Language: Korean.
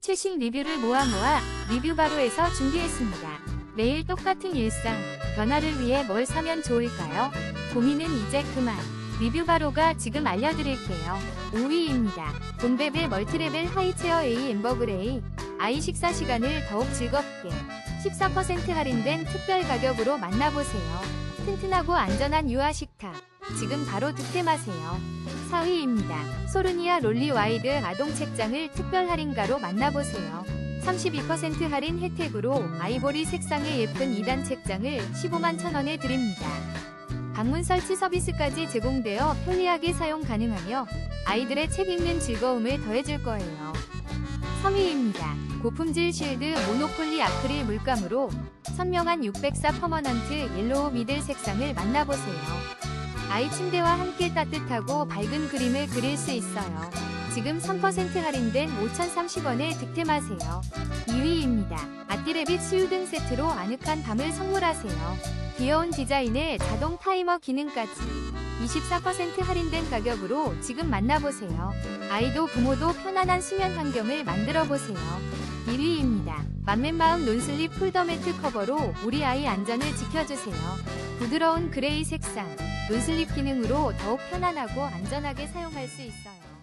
최신 리뷰를 모아 모아 리뷰 바로에서 준비했습니다. 매일 똑같은 일상, 변화를 위해 뭘 사면 좋을까요? 고민은 이제 그만. 리뷰 바로가 지금 알려드릴게요. 5위입니다. 본베베 멀티레벨 하이체어 A 엠버그레이. 아이 식사 시간을 더욱 즐겁게. 14% 할인된 특별 가격으로 만나보세요. 튼튼하고 안전한 유아 식탁. 지금 바로 득템하세요. 4위입니다. 소르니아 롤리 와이드 아동 책장을 특별 할인가로 만나보세요. 32% 할인 혜택으로 아이보리 색상의 예쁜 2단 책장을 15만 천원에 드립니다. 방문 설치 서비스까지 제공되어 편리하게 사용 가능하며 아이들의 책 읽는 즐거움을 더해줄 거예요. 3위입니다. 고품질 쉴드 모노폴리 아크릴 물감으로 선명한 604 퍼머넌트 옐로우 미들 색상을 만나보세요. 아이 침대와 함께 따뜻하고 밝은 그림을 그릴 수 있어요. 지금 3% 할인된 5,030원에 득템하세요. 2위입니다. 아띠레빗 수유등 세트로 아늑한 밤을 선물하세요. 귀여운 디자인에 자동 타이머 기능까지 24% 할인된 가격으로 지금 만나보세요. 아이도 부모도 편안한 수면 환경을 만들어 보세요. 1위입니다. 맘맨마음 논슬립 폴더매트 커버로 우리 아이 안전을 지켜주세요. 부드러운 그레이 색상, 논슬립 기능으로 더욱 편안하고 안전하게 사용할 수 있어요.